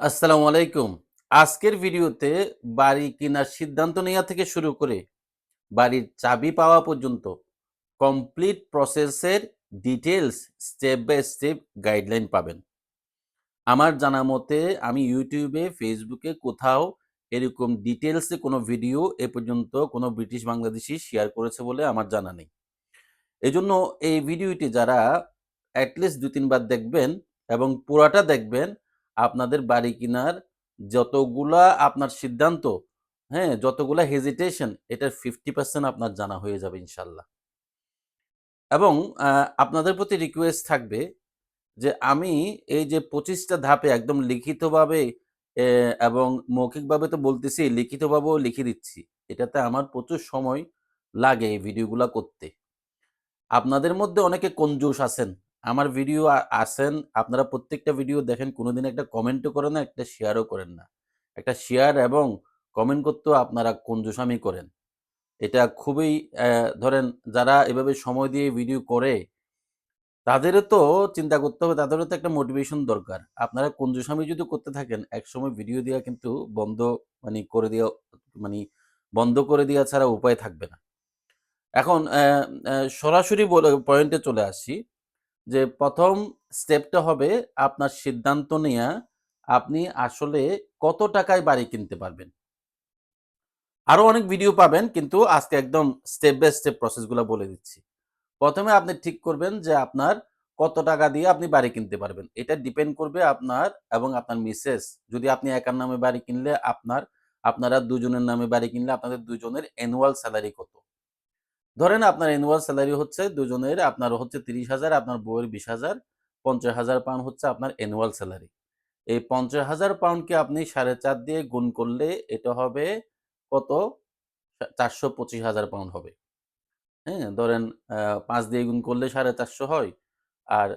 আসসালামু আলাইকুম। আজকের ভিডিওতে বাড়ি কেনার সিদ্ধান্ত নেওয়া থেকে শুরু করে বাড়ির চাবি পাওয়া পর্যন্ত কমপ্লিট প্রসেসের details step by step guideline পাবেন। আমার জানা মতে আমি ইউটিউবে, ফেসবুকে কোথাও এরকম ডিটেলসে কোনো ভিডিও এ পর্যন্ত কোনো ব্রিটিশ বাংলাদেশি শেয়ার করেছে বলে আমার জানা নেই। এজন্য এই ভিডিওটি যারা অ্যাটলিস্ট দু তিনবার দেখবেন এবং পুরাটা দেখবেন আপনাদের বাড়ি কেনার যতগুলা আপনার সিদ্ধান্ত হ্যাঁ যতগুলা হেজিটেশন এটার ফিফটি পার্সেন্ট আপনার জানা হয়ে যাবে ইনশাল্লাহ। এবং আপনাদের প্রতি রিকোয়েস্ট থাকবে যে আমি এই যে পঁচিশটা ধাপে একদম লিখিতভাবে এবং মৌখিকভাবে তো বলতেছি, লিখিতভাবেও লিখে দিচ্ছি, এটাতে আমার প্রচুর সময় লাগে এই ভিডিওগুলা করতে। আপনাদের মধ্যে অনেকে কঞ্জুস আছেন আমার ভিডিও আসেন, আপনারা প্রত্যেকটা ভিডিও দেখেন, কোনোদিন একটা কমেন্টও করেন না, একটা শেয়ারও করেন না। একটা শেয়ার এবং কমেন্ট করতেও আপনারা কঞ্জুসামি করেন। এটা খুবই ধরেন যারা এভাবে সময় দিয়ে ভিডিও করে, তাদেরও তো চিন্তা করতে হবে, তাদেরও তো একটা মোটিভেশন দরকার। আপনারা কঞ্জুসামি যদি করতে থাকেন এক সময় ভিডিও দেওয়া কিন্তু বন্ধ মানে করে দেওয়া মানে বন্ধ করে দেওয়া ছাড়া উপায় থাকবে না। এখন সরাসরি পয়েন্টে চলে আসি। যে প্রথম স্টেপটা হবে আপনার সিদ্ধান্ত নেওয়া আপনি আসলে কত টাকায় বাড়ি কিনতে পারবেন। আরও অনেক ভিডিও পাবেন, কিন্তু আজকে একদম স্টেপ বাই স্টেপ প্রসেসগুলো বলে দিচ্ছি। প্রথমে আপনি ঠিক করবেন যে আপনার কত টাকা দিয়ে আপনি বাড়ি কিনতে পারবেন। এটা ডিপেন্ড করবে আপনার এবং আপনার মিসেস যদি আপনি একার নামে বাড়ি কিনলে আপনার, আপনারা দুজনের নামে বাড়ি কিনলে আপনাদের দুজনের অ্যানুয়াল স্যালারি কত। ধরেন আপনার অ্যানুয়াল স্যালারি হচ্ছে দুজনের, আপনার হচ্ছে তিরিশ হাজার, আপনার বউয়ের বিশ হাজার, পঞ্চাশ হাজার পাউন্ড হচ্ছে আপনার অ্যানুয়াল স্যালারি এই পঞ্চাশ হাজার পাউন্ডকে আপনি সাড়ে চার দিয়ে গুণ করলে এটা হবে কত? চারশো পঁচিশ হাজার পাউন্ড হবে। হ্যাঁ ধরেন পাঁচ দিয়ে গুণ করলে সাড়ে চারশো হয়, আর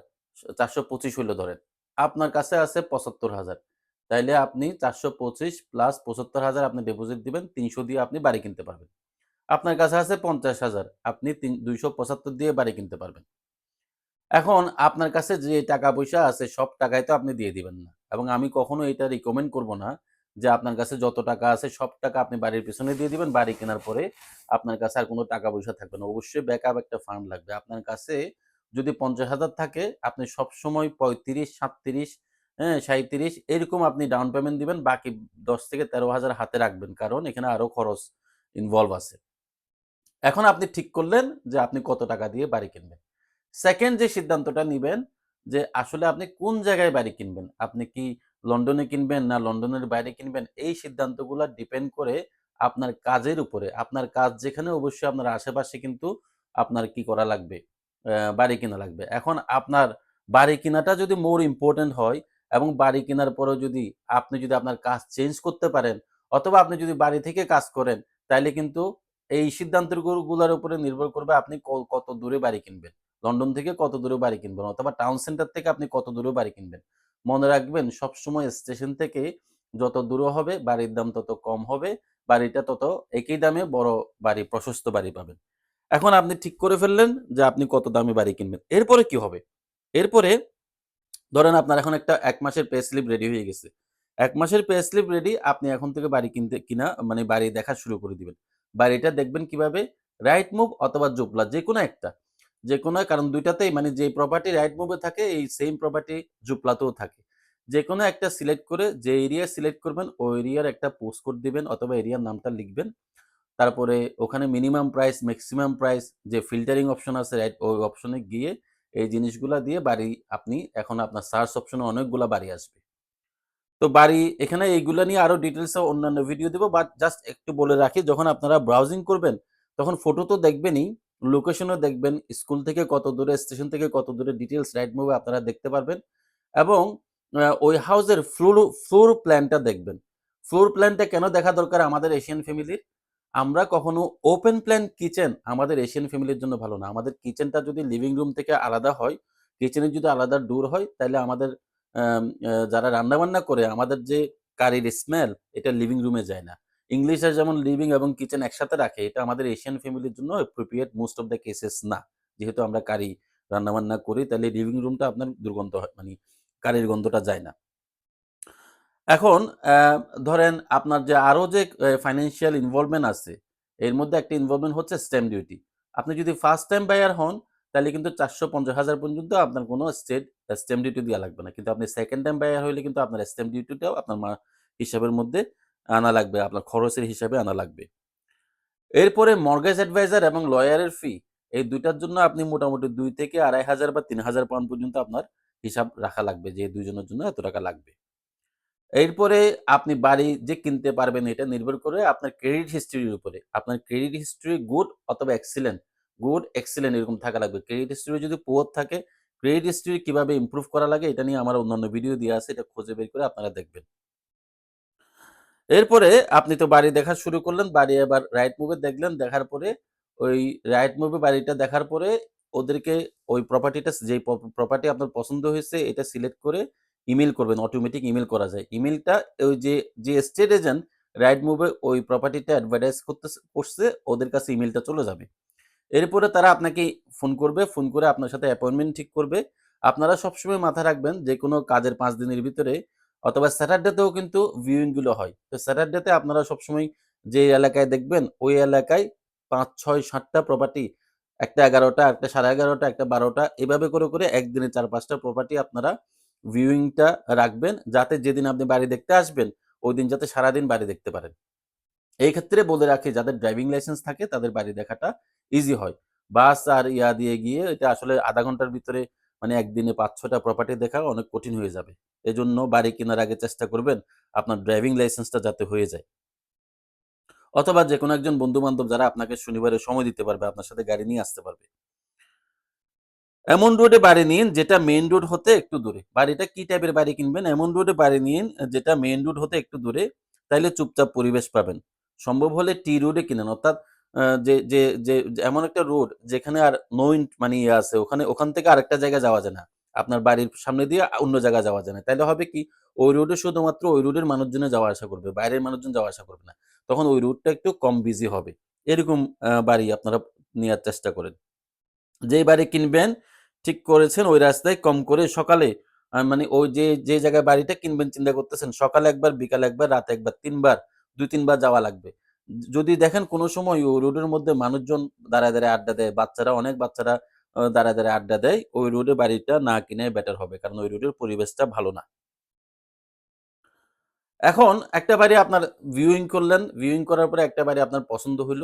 চারশো পঁচিশ হইল ধরেন, আপনার কাছে আছে পঁচাত্তর হাজার। তাইলে আপনি চারশো পঁচিশ প্লাস পঁচাত্তর হাজার আপনি ডিপোজিট দিবেন, তিনশো দিয়ে আপনি বাড়ি কিনতে পারবেন। আপনার কাছে আছে পঞ্চাশ হাজার। আপনি তিন, দুইশো পঁচাত্তর দিয়ে বাড়ি কিনতে পারবেন। এখন আপনার কাছে যে টাকা পয়সা আছে, সব টাকায় তো আপনি দিয়ে দিবেন না। এবং আমি কখনো এটা রিকমেন্ড করব না যে আপনার কাছে যত টাকা আছে, সব টাকা আপনি বাড়ির পিছনে দিয়ে দিবেন। বাড়ি কেনার পরে আপনার কাছে আর কোনো টাকা পয়সা থাকবে না। অবশ্যই ব্যাকআপ একটা ফান্ড লাগবে। আপনার কাছে যদি পঞ্চাশ হাজার থাকে, আপনি সব সময় পঁয়ত্রিশ সাতত্রিশ হ্যাঁ সাঁত্রিশ এরকম আপনি ডাউন পেমেন্ট দিবেন। বাকি দশ থেকে তেরো হাজার হাতে রাখবেন। কারণ এখানে আরও খরচ ইনভলভ আছে। এখন আপনি ঠিক করলেন যে আপনি কত টাকা দিয়ে বাড়ি কিনবেন। সেকেন্ড যে সিদ্ধান্তটা নিবেন যে আসলে আপনি কোন জায়গায় বাড়ি কিনবেন, আপনি কি লন্ডনে কিনবেন না লন্ডনের বাইরে কিনবেন, এই সিদ্ধান্তগুলো ডিপেন্ড করে আপনার কাজের উপরে, আপনার কাজ যেখানে অবশ্যই আপনার আশেপাশে কিন্তু আপনার কি করা লাগবে বাড়ি কেনা লাগবে। এখন আপনার বাড়ি কেনাটা যদি মোর ইম্পর্টেন্ট হয় এবং বাড়ি কেনার পরেও যদি আপনি যদি আপনার কাজ চেঞ্জ করতে পারেন, অথবা আপনি যদি বাড়ি থেকে কাজ করেন, তাইলে কিন্তু এই সিদ্ধান্তগুলোর উপরে নির্ভর করবে আপনি কত দূরে বাড়ি কিনবেন। লন্ডন থেকে কত দূরে বাড়ি কিনবেন অথবা টাউন সেন্টার থেকে আপনি কত দূরে বাড়ি কিনবেন। মনে রাখবেন, সবসময় স্টেশন থেকে যত দূরে হবে, বাড়ির দাম তত কম হবে, বাড়িটা তত একই দামে বড় বাড়ি, প্রশস্ত বাড়ি পাবেন। এখন আপনি ঠিক করে ফেললেন যে আপনি কত দামে বাড়ি কিনবেন। এরপরে কি হবে? এরপরে ধরেন আপনার এখন একটা এক মাসের পে স্লিপ রেডি হয়ে গেছে। এক মাসের পে স্লিপ রেডি আপনি এখন থেকে বাড়ি কিনতে, কিনা মানে বাড়ি দেখা শুরু করে দিবেন। বাড়িটা দেখবেন কীভাবে? রাইট মুভ অথবা জুপলা যে কোনো একটা। যে কোনো কারণ দুইটাতেই মানে যে প্রপার্টি রাইট মুভে থাকে, এই সেম প্রপার্টি জুপলাতেও থাকে। যে কোনো একটা সিলেক্ট করে যে এরিয়া সিলেক্ট করবেন ওই এরিয়ার একটা পোস্ট কোড দিবেন অথবা এরিয়ার নামটা লিখবেন। তারপরে ওখানে মিনিমাম প্রাইস ম্যাক্সিমাম প্রাইস যে ফিল্টারিং অপশন আছে রাইট ওই অপশনে গিয়ে এই জিনিসগুলা দিয়ে বাড়ি আপনি, এখন আপনার সার্চ অপশনে অনেকগুলা বাড়ি আসবে। তো বাড়ি, এখানে এইগুলো নিয়ে আরও ডিটেলসে অন্যান্য ভিডিও দেবো বাট জাস্ট একটু বলে রাখি, যখন আপনারা ব্রাউজিং করবেন, তখন ফটো তো দেখবেনই লোকেশনও দেখবেন স্কুল থেকে কত দূরে স্টেশন থেকে কত দূরে ডিটেলস রাইট মুভে আপনারা দেখতে পারবেন, এবং ওই হাউসের ফ্লোর ফ্লোর প্ল্যানটা দেখবেন। ফ্লোর প্ল্যানটা কেন দেখা দরকার আমাদের এশিয়ান ফ্যামিলির আমরা কখনো ওপেন প্ল্যান কিচেন আমাদের এশিয়ান ফ্যামিলির জন্য ভালো না। আমাদের কিচেনটা যদি লিভিং রুম থেকে আলাদা হয় কিচেনের যদি আলাদা দূর হয়, তাহলে আমাদের যারা রান্নাবান্না করে, আমাদের যে কারির স্মেল এটা লিভিং রুমে যায় না। ইংলিশে যেমন লিভিং এবং কিচেন একসাথে রাখে, এটা আমাদের এশিয়ান ফ্যামিলির জন্য appropriate most of the cases না। যেহেতু আমরা কারি রান্নাবান্না করি, তাহলে লিভিং রুমটা আপনার দুর্গন্ধ হয় মানে কারির গন্ধটা যায় না। এখন ধরেন আপনার যে আরও যে ফাইন্যান্সিয়াল ইনভলভমেন্ট আছে, এর মধ্যে একটা ইনভলভমেন্ট হচ্ছে স্ট্যাম্প ডিউটি আপনি যদি ফার্স্ট টাইম বায়ার হন তাহলে কিন্তু চারশো পঞ্চাশ হাজার পর্যন্ত আপনার কোনো স্টেট স্ট্যাম্প ডিউটি দেওয়া লাগবে না। কিন্তু আপনি সেকেন্ড টাইম বায়ার হলে কিন্তু আপনার স্ট্যাম্প ডিউটিটাও আপনার হিসাবের মধ্যে আনা লাগবে, আপনার খরচের হিসাবে আনা লাগবে। এরপরে মর্গেজ অ্যাডভাইজার এবং লয়ারের ফি এই দুইটার জন্য আপনি মোটামুটি দুই থেকে আড়াই হাজার বা তিন হাজার পাউন্ড পর্যন্ত আপনার হিসাব রাখা লাগবে, যে দুইজনের জন্য এত টাকা লাগবে। এরপরে আপনি বাড়ি যে কিনতে পারবেন, এটা নির্ভর করে আপনার ক্রেডিট হিস্ট্রির উপরে। আপনার ক্রেডিট হিস্ট্রি গুড অথবা এক্সিলেন্ট গুড, এক্সিলেন্ট এরকম থাকা লাগবে। ক্রেডিট হিস্ট্রি যদি পুয়ার থাকে, ক্রেডিট হিস্ট্রি কীভাবে ইমপ্রুভ করা লাগে এটা নিয়ে আমার অন্যান্য ভিডিও দিয়ে আছে, এটা খুঁজে বের করে আপনারা দেখবেন। এরপরে আপনি তো বাড়ি দেখা শুরু করলেন, বাড়ি এবার রাইট মুভে দেখলেন, দেখার পরে ওই রাইট মুভে বাড়িটা দেখার পরে ওদেরকে ওই প্রপার্টিটা যেই প্রপার্টি আপনার পছন্দ হয়েছে, এটা সিলেক্ট করে ইমেল করবেন অটোমেটিক ইমেল করা যায়। ইমেলটা ওই যে যে স্টেট এজেন্ট রাইট মুভে ওই প্রপার্টিটা অ্যাডভার্টাইজ করতে করছে, ওদের কাছে ইমেলটা চলে যাবে। এরপরে তারা আপনাকে ফোন করবে, ফোন করে আপনার সাথে অ্যাপয়েন্টমেন্ট ঠিক করবে। আপনারা সবসময় মাথায় রাখবেন যে কোনো কাজের পাঁচ দিনের ভিতরে অথবা স্যাটারডেতেও কিন্তু ভিউইংগুলো হয়। তো স্যাটারডেতে আপনারা সবসময় যে এলাকায় দেখবেন, ওই এলাকায় পাঁচ, ছয়, সাতটা প্রপার্টি একটা এগারোটা, একটা সাড়ে এগারোটা, একটা বারোটা, এভাবে করে করে একদিনে চার, পাঁচটা প্রপার্টি আপনারা ভিউইংটা রাখবেন। যাতে যেদিন আপনি বাড়ি দেখতে আসবেন, ওই দিন যাতে সারাদিন বাড়ি দেখতে পারেন। এই ক্ষেত্রে বলে রাখি, যাদের ড্রাইভিং লাইসেন্স থাকে, তাদের বাড়ি দেখাটা ইজি হয়। বাস আর ইয়া দিয়ে গিয়ে এটা আসলে আধা ঘণ্টার ভিতরে মানে একদিনে পাঁচ ছটা প্রপার্টি দেখা অনেক কঠিন হয়ে যাবে। এজন্য বাড়ি কেনার আগে চেষ্টা করবেন আপনার ড্রাইভিং লাইসেন্সটা যাতে হয়ে যায়। অথবা যে কোনো একজন বন্ধু বান্ধব যারা আপনাকে শনিবারে সময় দিতে পারবে, আপনার সাথে গাড়ি নিয়ে আসতে পারবে। এমন রোডে বাড়ি নিন, যেটা মেইন রোড হতে একটু দূরে। বাড়িটা কি টাইপের বাড়ি কিনবেন? এমন রোডে বাড়ি নিন, যেটা মেইন রোড হতে একটু দূরে, তাইলে চুপচাপ পরিবেশ পাবেন। সম্ভব হলে টি রোডে কিনেন অর্থাৎ যে যে যে যে, এমন একটা রোড যেখানে আর নো মানে ইয়ে আছে, ওখানে, ওখান থেকে আরেকটা জায়গায় যাওয়া যায় না। আপনার বাড়ির সামনে দিয়ে অন্য জায়গায় যাওয়া যায় না। তাইলে হবে কি, ওই রোডে শুধুমাত্র ওই রোডের মানুষজনে যাওয়া আসা করবে, বাইরের মানুষজন যাওয়া আসা করবে না। তখন ওই রুটটা একটু কম বিজি হবে। এরকম বাড়ি আপনারা নেওয়ার চেষ্টা করেন। যেই বাড়ি কিনবেন, ঠিক করেছেন, ওই রাস্তায় কম করে সকালে মানে ওই যে যে জায়গায় বাড়িটা কিনবেন, চিন্তা করতেছেন, সকালে একবার, বিকালে একবার, রাতে একবার, তিনবার দুই তিনবার যাওয়া লাগবে। যদি দেখেন কোনো সময় ওই রোডের মধ্যে মানুষজন দাঁড়ায় দাঁড়ায় আড্ডা দেয়, বাচ্চারা, অনেক বাচ্চারা দাঁড়ায় দাঁড়ায় আড্ডা দেয়, ওই রোডে বাড়িটা না কিনে বেটার হবে। কারণ ওই রোডের পরিবেশটা ভালো না। এখন একটা বাড়ি আপনার ভিউইং করলেন ভিউইং করার পরে একটা বাড়ি আপনার পছন্দ হইল।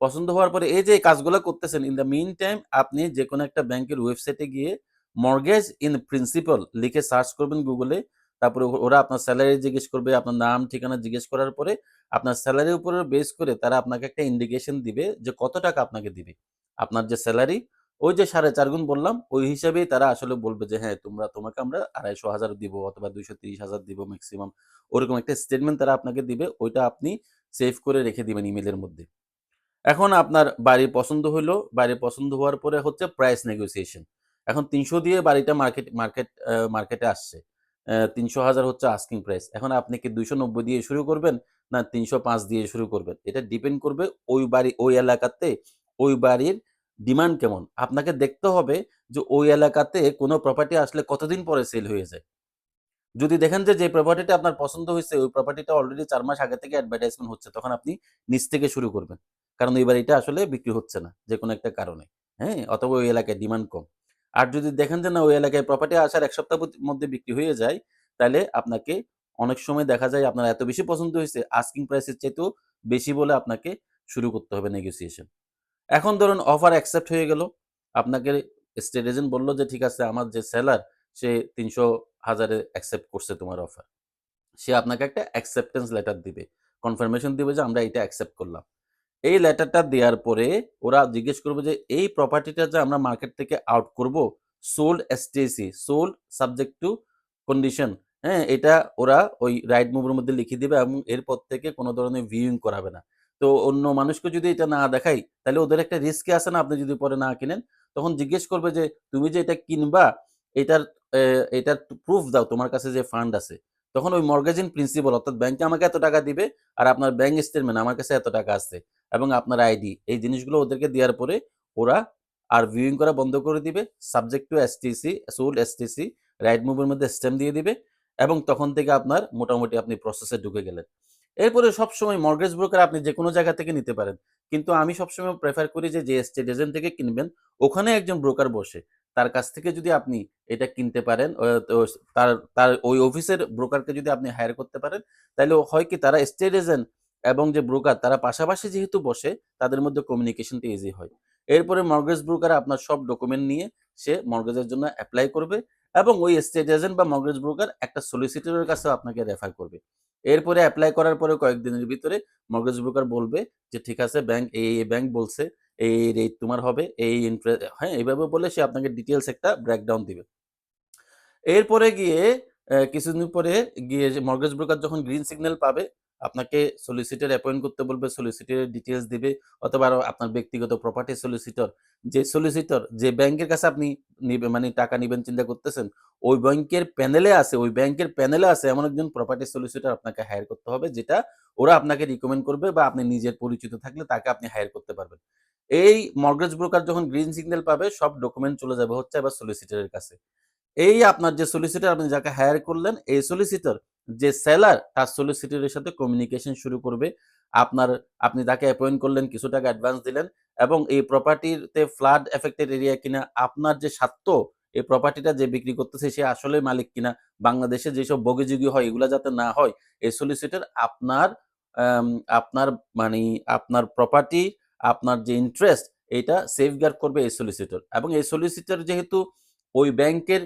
পছন্দ হওয়ার পরে এই যে কাজগুলো করতেছেন ইন দ্য মিন টাইম আপনি যে কোনো একটা ব্যাংকের ওয়েবসাইটে গিয়ে মর্গেজ ইন প্রিন্সিপাল লিখে সার্চ করবেন গুগলে তারপরে ওরা আপনার স্যালারি জিজ্ঞেস করবে, আপনার নাম, ঠিকানা জিজ্ঞেস করার পরে আপনার স্যালারির উপরে বেস করে তারা আপনাকে একটা ইন্ডিকেশন দিবে যে কত টাকা আপনাকে দিবে। আপনার যে স্যালারি ওই যে সাড়ে চার গুণ বললাম, ওই হিসাবেই তারা আসলে বলবে যে হ্যাঁ তোমরা, তোমাকে আমরা আড়াইশো হাজার দিব অথবা দুইশো তিরিশ হাজার দিব ম্যাক্সিমাম ওরকম একটা স্টেটমেন্ট তারা আপনাকে দিবে, ওইটা আপনি সেভ করে রেখে দিবেন ইমেলের মধ্যে। এখন আপনার বাড়ি পছন্দ হলো বাড়ি পছন্দ হওয়ার পরে হচ্ছে প্রাইস নেগোসিয়েশন এখন তিনশো দিয়ে বাড়িটা মার্কেট মার্কেট মার্কেটে আসছে। তিনশো হাজার হচ্ছে আস্কিং প্রাইস এখন আপনি কি দুইশো নব্বই দিয়ে শুরু করবেন না তিনশো পাঁচ দিয়ে শুরু করবেন? এটা ডিপেন্ড করবে ওই বাড়ি, ওই এলাকাতে ওই বাড়ির ডিমান্ড কেমন। আপনাকে দেখতে হবে যে ওই এলাকাতে কোনো প্রপার্টি আসলে কতদিন পরে সেল হয়ে যায়। যদি দেখেন যে যে প্রপার্টিটা আপনার পছন্দ হয়েছে, ওই প্রপার্টিটা অলরেডি চার মাস আগে থেকে অ্যাডভার্টাইজমেন্ট হচ্ছে, তখন আপনি নিচ থেকে শুরু করবেন। কারণ ওই বাড়িটা আসলে বিক্রি হচ্ছে না যে কোনো একটা কারণে। হ্যাঁ অথবা ওই এলাকায় ডিমান্ড কম। আর যদি দেখেন যে না, ওই এলাকায় প্রপার্টি আসার এক সপ্তাহ মধ্যে বিক্রি হয়ে যায়, তাহলে আপনাকে অনেক সময় দেখা যায় আপনার এত বেশি পছন্দ হয়েছে আস্কিং প্রাইসের চাইতেও বেশি বলে আপনাকে শুরু করতে হবে নেগোসিয়েশন এখন ধরুন অফার অ্যাকসেপ্ট হয়ে গেল, আপনাকে স্টেট এজেন্ট বলল যে, ঠিক আছে, আমার যে সেলার সে তিনশো হাজারে অ্যাকসেপ্ট করছে তোমার অফার সে আপনাকে একটা অ্যাকসেপ্টেন্স লেটার দিবে কনফার্মেশন দিবে যে, আমরা এটা অ্যাকসেপ্ট করলাম। এই লেটারটা দেওয়ার পরে ওরা জিজ্ঞেস করবে যে, এই প্রপার্টিটা যে আমরা মার্কেট থেকে আউট করব sold STC sold subject to condition হ্যাঁ এটা ওরা ওই রাইট মুভের মধ্যে লিখে দিবে এবং এরপর থেকে কোনো ধরনের ভিউইং করাবে না। তো অন্য মানুষকে যদি এটা না দেখাই, তাহলে ওদের একটা রিস্কে আসে না, আপনি যদি পরে না কিনেন। তখন জিজ্ঞেস করবে যে, তুমি যে এটা কিনবা, এটার এটার প্রুফ দাও, তোমার কাছে যে ফান্ড আছে। তখন ওই মর্গেজিন প্রিন্সিপাল অর্থাৎ ব্যাংকে আমাকে এত টাকা দিবে, আর আপনার ব্যাংক স্টেটমেন্ট আমার কাছে এত টাকা আছে। এবং আপনার আইডি এই জিনিসগুলো ওদেরকে দেওয়ার পরে ওরা আর ভিউইং করা বন্ধ করে দিবে subject to STC sold STC right মুভের মধ্যে স্ট্যাম্প দিয়ে দিবে এবং তখন থেকে আপনার মোটামুটি আপনি প্রসেসে ঢুকে গেলেন। এরপরে সবসময় মর্গেজ ব্রোকার আপনি যে কোনো জায়গা থেকে নিতে পারেন। কিন্তু আমি সবসময় প্রেফার করি যে যে স্টেট এজেন্ট থেকে কিনবেন, ওখানে একজন ব্রোকার বসে। তার কাছ থেকে যদি আপনি এটা কিনতে পারেন তার তার ওই অফিসের ব্রোকারকে যদি আপনি হায়ার করতে পারেন, তাহলে হয় কি, তারা স্টেট এজেন্ট এবং যে ব্রোকার তারা পাশাপাশি যেহেতু বসে, তাদের মধ্যে কমিউনিকেশনটা ইজি হয়। এরপরে মর্গেজ ব্রোকার আপনার সব ডকুমেন্ট নিয়ে সে মর্গেজের জন্য অ্যাপ্লাই করবে এবং ওই স্টেট এজেন্ট বা মর্গেজ ব্রোকার একটা সলিসিটরের কাছে আপনাকে রেফার করবে। এরপরে অ্যাপ্লাই করার পরে কয়েকদিনের ভিতরে মর্গেজ ব্রোকার বলবে যে, ঠিক আছে ব্যাংক এই ব্যাংক বলছে এই রেট তোমার হবে এই ইন্টারেস্ট হ্যাঁ এইভাবে বলে সে আপনাকে ডিটেলস একটা ব্রেকডাউন দিবে। এরপরে গিয়ে কিছুদিন পরে গিয়ে মর্গেজ ব্রোকার যখন গ্রিন সিগন্যাল পাবে আপনাকে সলিসিটর অ্যাপয়েন্ট করতে বলবে সলিসিটরের ডিটেলস দিবে, অথবা আরও আপনার ব্যক্তিগত প্রপার্টি সলিসিটর যে সলিসিটর যে ব্যাংকের কাছে আপনি মানে টাকা নেবেন, চিন্তা করতেছেন, ওই ব্যাংকের প্যানেলে আছে, ওই ব্যাংকের প্যানেলে আছে এমন একজন প্রপার্টি সলিসিটর আপনাকে হায়ার করতে হবে, যেটা ওরা আপনাকে রিকমেন্ড করবে বা আপনি নিজের পরিচিত থাকলে তাকে আপনি হায়ার করতে পারবেন। এই মর্গেজ ব্রোকার যখন গ্রিন সিগন্যাল পাবে, সব ডকুমেন্ট চলে যাবে হচ্ছে এবার সলিসিটরের কাছে। এই আপনার যে সলিসিটার আপনি যাকে হায়ার করলেন, এই সলিসিটার যে সেলার তার সলিসিটরের সাথে কমিউনিকেশন শুরু করবে। আপনার, আপনি তাকে অ্যাপয়েন্ট করলেন, কিছু টাকা অ্যাডভান্স দিলেন এবং এই প্রপার্টিতে ফ্লাড এফেক্টেড এরিয়া কিনা, আপনার যে স্বার্থ, এই প্রপার্টিটা যে বিক্রি করতেছে সে আসলে মালিক কিনা, বাংলাদেশে যেসব বগিযোগী হয়, এগুলো যাতে না হয়, এই সলিসিটর আপনার আপনার মানে আপনার প্রপার্টি আপনার যে ইন্টারেস্ট এটা সেফগার্ড করবে এই সলিসিটর এবং এই সলিসিটার যেহেতু ওই ব্যাংকের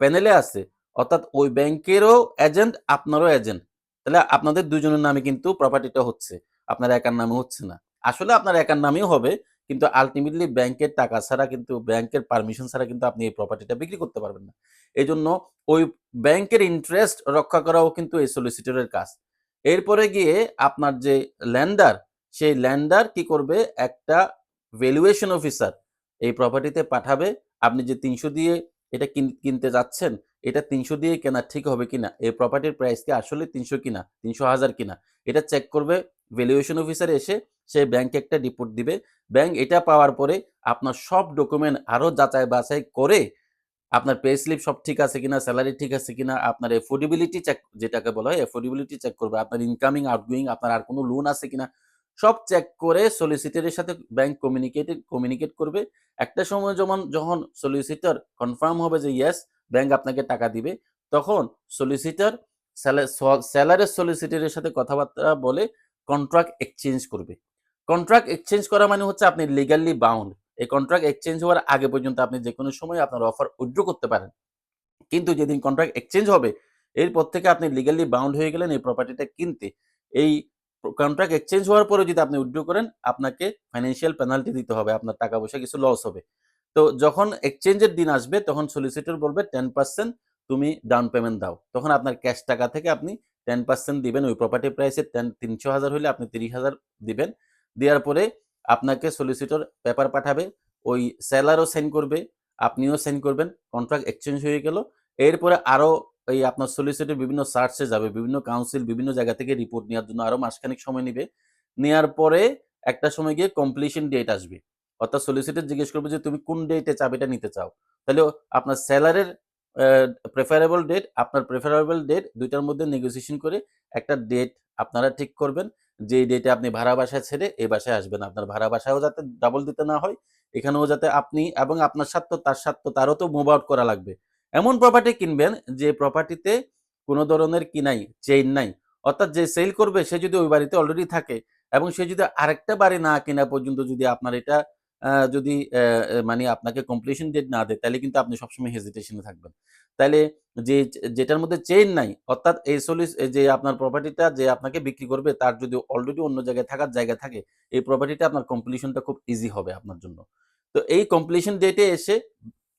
প্যানেলে আছে। অর্থাৎ ওই ব্যাংকেরও এজেন্ট আপনারও এজেন্ট তাহলে আপনাদের দুজনের নামে কিন্তু প্রপার্টিটা হচ্ছে। আপনার একার নামে হচ্ছে না। আসলে আপনার একার নামেও হবে, কিন্তু আলটিমেটলি ব্যাংকের টাকা ছাড়া কিন্তু ব্যাংকের পারমিশন ছাড়া কিন্তু আপনি এই প্রপার্টিটা বিক্রি করতে পারবেন না। এই জন্য ওই ব্যাংকের ইন্টারেস্ট রক্ষা করাও কিন্তু এই সলিসিটরের কাজ। এরপরে গিয়ে আপনার যে ল্যান্ডার সেই ল্যান্ডার কি করবে? একটা ভ্যালুয়েশন অফিসার এই প্রপার্টিতে পাঠাবে। আপনি যে তিনশো দিয়ে এটা কিন- কিনতে যাচ্ছেন, এটা তিনশো দিয়ে কেনা ঠিক হবে কিনা? এই প্রপার্টির প্রাইস কি আসলে তিনশো কিনা? তিনশো হাজার কিনা? এটা চেক করবে ভ্যালুয়েশন অফিসার এসে সে ব্যাংকে একটা রিপোর্ট দিবে। ব্যাংক এটা পাওয়ার পরে আপনার সব ডকুমেন্ট আরও যাচাই বাছাই করে আপনার পে স্লিপ সব ঠিক আছে কিনা স্যালারি ঠিক আছে কিনা, আপনার এফোর্ডেবিলিটি চেক যেটাকে বলা হয় এফোর্ডেবিলিটি চেক করবে। আপনার ইনকামিং আউটগোয়িং আপনার আর কোনো লোন আছে কিনা? সব চেক করে সলিসিটরের সাথে ব্যাংক কমিউনিকেট কমিউনিকেট করবে। একটা সময় যেমন যখন সলিসিটর কনফার্ম হবে যে ইয়েস ব্যাংক আপনাকে টাকা দিবে, তখন সলিসিটর স্যালারের সলিসিটরের সাথে কথাবার্তা বলে কন্ট্রাক্ট এক্সচেঞ্জ করবে। কন্ট্রাক্ট এক্সচেঞ্জ করা মানে হচ্ছে আপনি লিগালি বাউন্ড এই কন্ট্রাক্ট এক্সচেঞ্জ হওয়ার আগে পর্যন্ত আপনি যে কোনো সময় আপনার অফার উইথড্র করতে পারেন। কিন্তু যেদিন কন্ট্রাক্ট এক্সচেঞ্জ হবে, এরপর থেকে আপনি লিগালি বাউন্ড হয়ে গেলেন এই প্রপার্টিটা কিনতে। এই কন্ট্রাক্ট এক্সচেঞ্জ হওয়ার পরে যদি আপনি উইথড্র করেন, আপনাকে ফাইন্যান্সিয়াল পেনাল্টি দিতে হবে, আপনার টাকা পয়সা কিছু লস হবে। তো যখন এক্সচেঞ্জের দিন আসবে, তখন সলিসিটর বলবে টেন পার্সেন্ট তুমি ডাউন পেমেন্ট দাও। তখন আপনার ক্যাশ টাকা থেকে আপনি টেন পার্সেন্ট দিবেন, ওই প্রপার্টি প্রাইসে টেন তিনশো হাজার হলে আপনি তিরিশ হাজার দিবেন। দেওয়ার পরে আপনাকে সলিসিটর পেপার পাঠাবে, ওই সেলারও সেন্ড করবে, আপনিও সেন্ড করবেন কন্ট্রাক্ট এক্সচেঞ্জ হয়ে গেল। এরপরে আরও এই আপনার সলিসিটর বিভিন্ন সার্চে যাবে, বিভিন্ন কাউন্সিল বিভিন্ন জায়গা থেকে রিপোর্ট নেওয়ার জন্য আরও মাসখানেক সময় নেবে। নেওয়ার পরে একটা সময় গিয়ে কমপ্লিশন ডেট আসবে। অর্থাৎ সলিসিটর জিজ্ঞেস করবে যে, তুমি কোন ডেটে চাবিটা নিতে চাও? তাহলে আপনার স্যালারের প্রেফারেবল ডেট আপনার প্রেফারেবল ডেট দুইটার মধ্যে নেগোসিয়েশন করে একটা ডেট আপনারা ঠিক করবেন। যে ডেটে আপনি ভাড়া বাসায় ছেড়ে এই বাসায় আসবেন। আপনার ভাড়া বাসায়ও যাতে ডাবল দিতে না হয়, এখানেও যাতে আপনি এবং আপনার স্বার্থ, তার স্বার্থ, তারও তো মুভ আউট করা লাগবে। এমন প্রপার্টি কিনবেন যে প্রপার্টিতে কোনো ধরনের কি নাই চেইন নাই। অর্থাৎ যে সেল করবে, সে যদি ওই বাড়িতে অলরেডি থাকে এবং সে যদি আরেকটা বাড়ি না কেনা পর্যন্ত যদি আপনার এটা যদি মানে আপনাকে কমপ্লিশন ডেট না দেয়, তাহলে কিন্তু আপনি সবসময় হেজিটেশনে থাকবেন। তাহলে যে, যেটার মধ্যে চেইন নাই, অর্থাৎ এই সলিস যে আপনার প্রপার্টিটা যে আপনাকে বিক্রি করবে, তার যদি অলরেডি অন্য জায়গায় থাকার জায়গা থাকে, এই প্রপার্টিটা আপনার কমপ্লিশনটা খুব ইজি হবে আপনার জন্য। তো এই কমপ্লিশন ডেটে এসে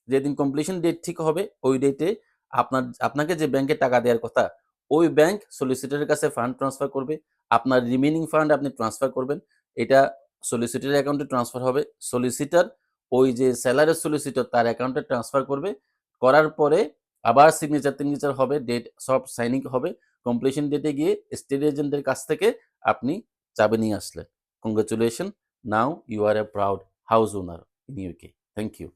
যেদিন কমপ্লিশন ডেট ঠিক হবে, ওই ডেটে আপনার, আপনাকে যে ব্যাংকে টাকা দেওয়ার কথা, ওই ব্যাংক সলিসিটরের কাছে ফান্ড ট্রান্সফার করবে। আপনার রিমেনিং ফান্ড আপনি ট্রান্সফার করবেন। এটা সলিসিটর অ্যাকাউন্টে ট্রান্সফার হবে। সলিসিটর ওই যে স্যালারের সলিসিটর তার অ্যাকাউন্টে ট্রান্সফার করবে। করার পরে আবার সিগনেচার টিগনেচার হবে ডেট সব সাইনিং হবে। কমপ্লিশন ডেটে গিয়ে স্টেট এজেন্টের কাছ থেকে আপনি চাবি নিয়ে আসলেন। Congratulation now you are a proud house owner in UK thank you